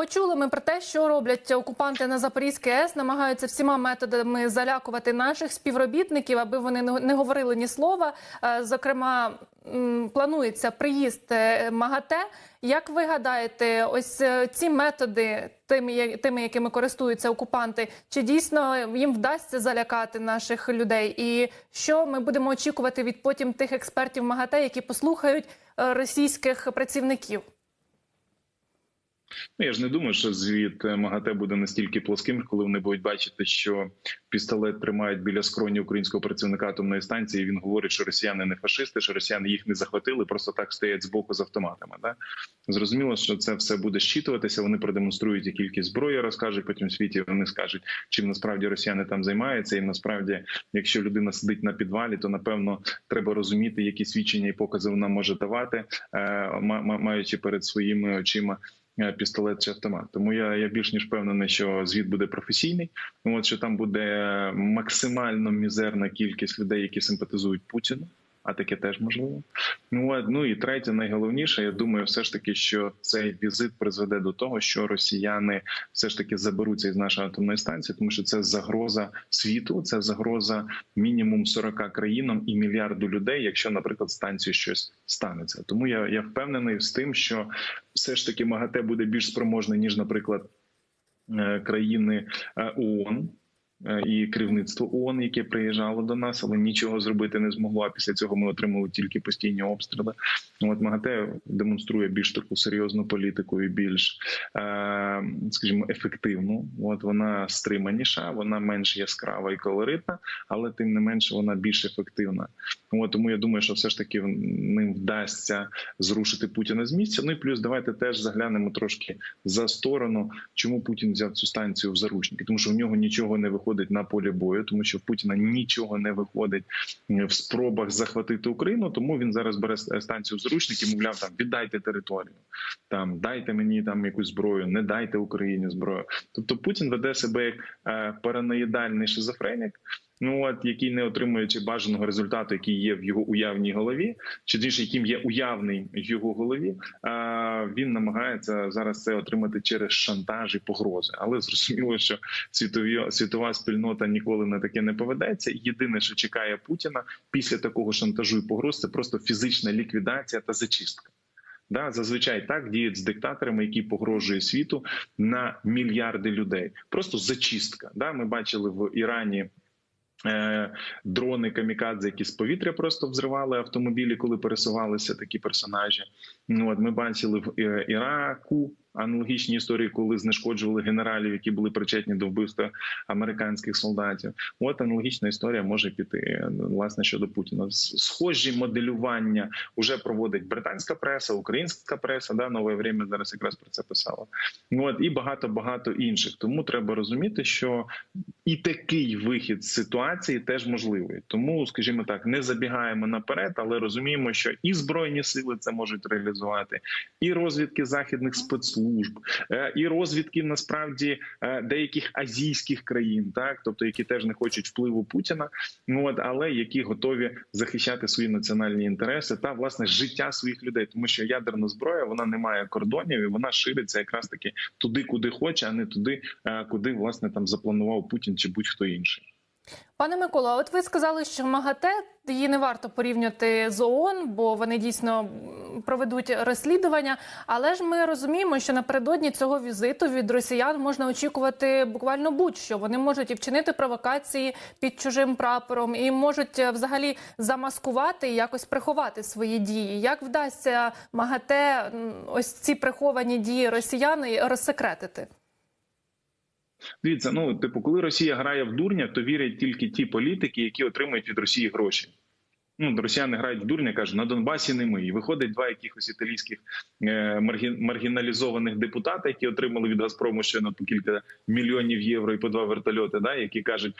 Почули ми про те, що роблять окупанти на Запорізькій АЕС, намагаються всіма методами залякувати наших співробітників, аби вони не говорили ні слова. Е, Зокрема, планується приїзд е, МАГАТЕ. Як ви гадаєте, ось е, ці методи, тими, тими, якими користуються окупанти, чи дійсно їм вдасться залякати наших людей? І що ми будемо очікувати від потім тих експертів МАГАТЕ, які послухають російських працівників? Ну, я ж не думаю, що звіт е, МАГАТЕ буде настільки плоским, коли вони будуть бачити, що пістолет тримають біля скроні українського працівника атомної станції. і Він говорить, що росіяни не фашисти, що росіяни їх не захватили, просто так стоять збоку з автоматами. Да? Зрозуміло, що це все буде щитуватися. Вони продемонструють, які кількість зброї розкажуть потім світі. Вони скажуть, чим насправді росіяни там займаються. І насправді, якщо людина сидить на підвалі, то напевно треба розуміти, які свідчення і покази вона може давати, е, ма- ма- маючи перед своїми очима пістолет чи автомат. Тому я, я більш ніж впевнений, що звіт буде професійний. От що там буде максимально мізерна кількість людей, які симпатизують Путіну. А таке теж можливо. Ну ну і третє, найголовніше, я думаю, все ж таки, що цей візит призведе до того, що росіяни все ж таки заберуться із нашої атомної станції, тому що це загроза світу, це загроза мінімум 40 країнам і мільярду людей, якщо, наприклад, станцію щось станеться. Тому я, я впевнений з тим, що все ж таки МАГАТЕ буде більш спроможне ніж, наприклад, е, країни е, ООН. Е, І керівництво ООН, яке приїжджало до нас, але нічого зробити не змогло. А після цього ми отримали тільки постійні обстріли. От МАГАТЕ демонструє більш таку серйозну політику і більш, е, скажімо, ефективну. От вона стриманіша, вона менш яскрава і колоритна, але тим не менше вона більш ефективна. От тому я думаю, що все ж таки ним вдасться зрушити Путіна з місця. Ну і плюс давайте теж заглянемо трошки за сторону, чому Путін взяв цю станцію в заручники, тому що в нього нічого не виходить на полі бою, тому що в Путіна нічого не виходить е, в спробах захватити Україну. Тому він зараз бере станцію зручників, мовляв, там віддайте територію, там дайте мені там якусь зброю, не дайте Україні зброю. Тобто Путін веде себе як е, параноїдальний шизофренік. Ну от який не отримуючи бажаного результату, який є в його уявній голові, чи більше яким є уявний в його голові, а він намагається зараз це отримати через шантаж і погрози. Але зрозуміло, що світові світова спільнота ніколи на таке не поведеться. Єдине, що чекає Путіна після такого шантажу і погроз, це просто фізична ліквідація та зачистка. Да, зазвичай так діють з диктаторами, які погрожують світу на мільярди людей. Просто зачистка. Да, ми бачили в Ірані. Е, Дрони камікадзе, які з повітря просто взривали автомобілі, коли пересувалися такі персонажі. Ну от ми бачили в е, Іраку аналогічні історії, коли знешкоджували генералів, які були причетні до вбивства американських солдатів. От аналогічна історія може піти власне щодо Путіна. Схожі моделювання вже проводить британська преса, українська преса. Да, нове время зараз якраз про це писала. От і багато багато інших. Тому треба розуміти, що і такий вихід з ситуації теж можливий. Тому, скажімо так, не забігаємо наперед, але розуміємо, що і збройні сили це можуть реалізувати, і розвідки західних спецслужб, е, і розвідки насправді е, деяких азійських країн, так тобто які теж не хочуть впливу Путіна, ну от але які готові захищати свої національні інтереси та власне життя своїх людей, тому що ядерна зброя вона не має кордонів і вона шириться якраз таки туди, куди хоче, а не туди, е, куди власне там запланував Путін чи будь-хто інший. Пане Миколо, а от ви сказали, що МАГАТЕ її не варто порівнювати з ООН, бо вони дійсно проведуть розслідування. Але ж ми розуміємо, що напередодні цього візиту від росіян можна очікувати буквально будь-що. Вони можуть і вчинити провокації під чужим прапором, і можуть е, взагалі замаскувати і якось приховати свої дії. Як вдасться МАГАТЕ ось ці приховані дії росіян розсекретити? Дивіться, ну типу, коли Росія грає в дурня, то вірять тільки ті політики, які отримують від Росії гроші. Ну, росіяни грають в дурня, кажуть, на Донбасі не ми. І виходить два якихось італійських е, маргі, маргіналізованих депутата, які отримали від Газпрому щойно по кілька мільйонів євро і по два вертольоти, да, які кажуть,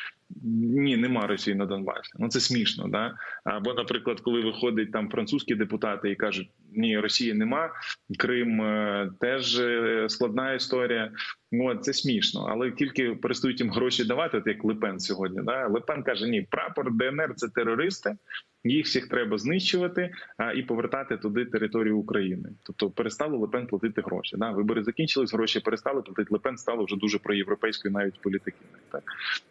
ні, нема Росії на Донбасі. Ну це смішно. Да? Або, наприклад, коли виходять там французькі депутати і кажуть, ні, Росії нема, Крим е, теж е, складна історія. От, це смішно, але тільки перестають їм гроші давати, от як Лепен сьогодні. Да? Лепен каже: ні, прапор ДНР це терористи, їх всіх треба знищувати а, і повертати туди територію України. Тобто перестало Лепен платити гроші. Да? Вибори закінчились, гроші перестали платити. Лепен стало вже дуже проєвропейською навіть політикою. Так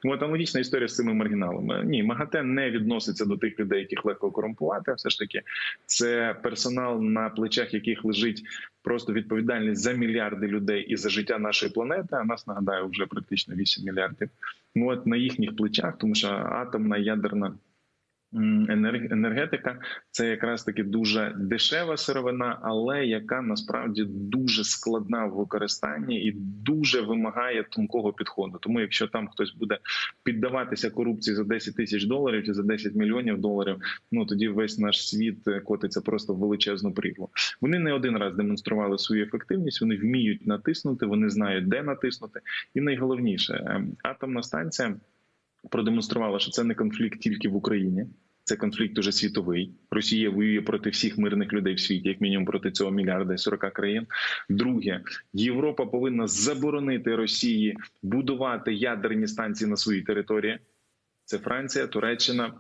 от аналогічна історія з цими маргіналами. Ні, МАГАТЕ не відноситься до тих людей, яких легко корумпувати. а Все ж таки, це персонал, на плечах яких лежить просто відповідальність за мільярди людей і за життя нашої планети. А нас нагадаю вже практично 8 мільярдів. Ну от на їхніх плечах, тому що атомна ядерна. Енергетика це якраз таки дуже дешева сировина, але яка насправді дуже складна в використанні і дуже вимагає тонкого підходу. Тому, якщо там хтось буде піддаватися корупції за 10 тисяч доларів чи за 10 мільйонів доларів, ну тоді весь наш світ е, котиться просто в величезну прірву. Вони не один раз демонстрували свою ефективність. Вони вміють натиснути, вони знають, де натиснути. І найголовніше, е, атомна станція продемонструвала, що це не конфлікт тільки в Україні. Це конфлікт уже світовий. Росія воює проти всіх мирних людей в світі, як мінімум проти цього мільярда і 40 країн. Друге, Європа повинна заборонити Росії будувати ядерні станції на своїй території. Це Франція, Туреччина,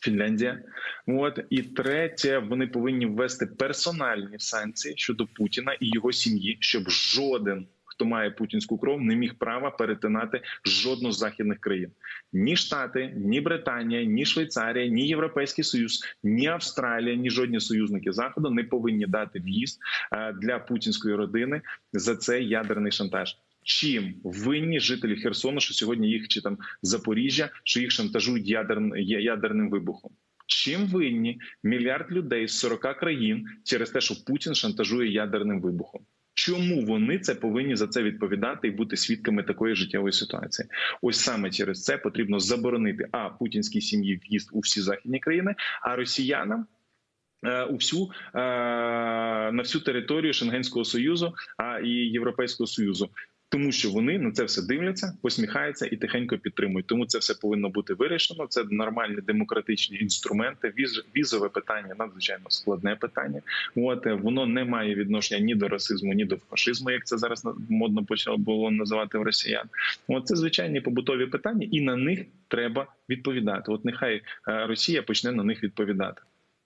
Фінляндія. От і третє, вони повинні ввести персональні санкції щодо Путіна і його сім'ї, щоб жоден. Хто має путінську кров, не міг права перетинати жодну з західних країн: ні Штати, ні Британія, ні Швейцарія, ні Європейський Союз, ні Австралія, ні жодні союзники Заходу не повинні дати в'їзд е, для путінської родини за цей ядерний шантаж. Чим винні жителі Херсону, що сьогодні їх чи там Запоріжжя, що їх шантажують ядерн, я- ядерним вибухом? Чим винні мільярд людей з 40 країн через те, що Путін шантажує ядерним вибухом? Чому вони це повинні за це відповідати і бути свідками такої життєвої ситуації? Ось саме через це потрібно заборонити а путінській сім'ї в'їзд у всі західні країни, а росіянам. е, У всю е, на всю територію Шенгенського союзу, а і Європейського союзу, тому що вони на це все дивляться, посміхаються і тихенько підтримують. Тому це все повинно бути вирішено. Це нормальні демократичні інструменти. Віз, візове питання надзвичайно складне питання. От е, воно не має відношення ні до расизму, ні до фашизму, як це зараз модно почало було називати в росіян. От це звичайні побутові питання, і на них треба відповідати. От нехай е, Росія почне на них відповідати.